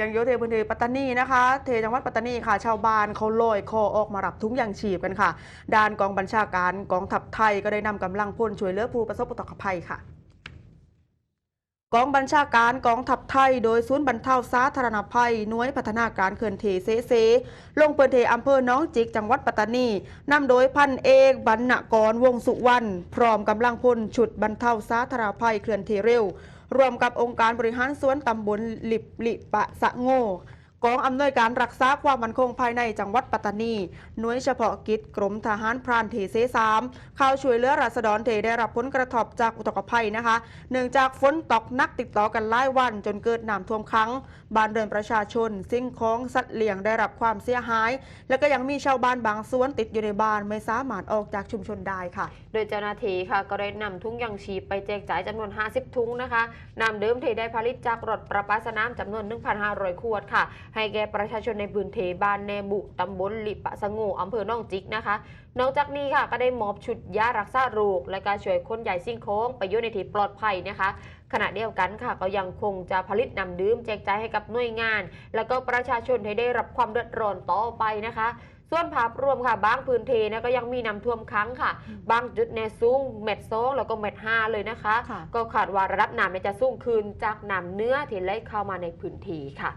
ยังโยเทพื้นที่ปัตตานีนะคะ เทจังหวัดปัตตานีค่ะ ชาวบ้านเขาลอยคอออกมารับทุงยางฉีบกันค่ะ ด้านกองบัญชาการกองทัพไทยก็ได้นำกำลังพลช่วยเหลือผู้ประสบอุทกภัยค่ะ กองบัญชาการกองทัพไทย โดยศูนย์บรรเทาสาธารณภัยหน่วยพัฒนาการเขื่อนเทเซเซ ลงเพื้นที่อำเภอหน้องจิกจังหวัดปัตตานีนำโดยพันเอกบรรณกรวงสุวรรณพร้อมกำลังพลฉุดบรรเทาสาธารณภัยเขื่อนเทเร็วรวมกับองค์การบริหารส่วนตำบลหลิบหลิปะสะโง กองอำนวยการรักษาความมั่นคงภายในจังหวัดปัตตานี หน่วยเฉพาะกิจกรมทหารพรานเทเซสามเข้าช่วยเหลือราษฎรเทได้รับผลกระทบจากอุทกภัยนะคะ เนื่องจากฝนตกนักติดต่อกันหลายวันจนเกิดน้ำท่วมขัง บ้านเรือนประชาชน สิ่งของสัตว์เลี้ยงได้รับความเสียหาย และก็ยังมีชาวบ้านบางส่วนติดอยู่ในบ้านไม่สามารถออกจากชุมชนได้ค่ะ โดยเจ้าหน้าที่ค่ะก็ได้นำถุงยางชีพไปแจกจ่ายจำนวน 50 ถุงนะคะนำเดิมเทได้ผลิตจากรถประปาสนามจำนวน 1,500 ขวดค่ะให้แก่ประชาชนในพื้นที่บ้านแนบุตำบลลิปะสงูอำเภอหนองจิกนะคะ นอกจากนี้ค่ะก็ได้มอบชุดยารักษาโรคและการช่วยคนใหญ่สิ่งโค้งไปอยู่ในที่ปลอดภัยนะคะ ขณะเดียวกันค่ะก็ยังคงจะผลิตนำดื่มแจกจ่ายให้กับหน่วยงาน แล้วก็ประชาชนให้ได้รับความเดือดร้อนต่อไปนะคะส่วนภาพรวมค่ะบางพื้นที่นะก็ยังมีน้ำท่วมค้างค่ะ บางจุดในยสูงเม็ดสองแล้วก็เม็ดห้าเลยนะคะค่ะก็คาดว่าระดับน้ำเนี่ยจะสูงขึ้นจากน้ำเนื้อที่ไหลเข้ามาในพื้นที่ค่ะ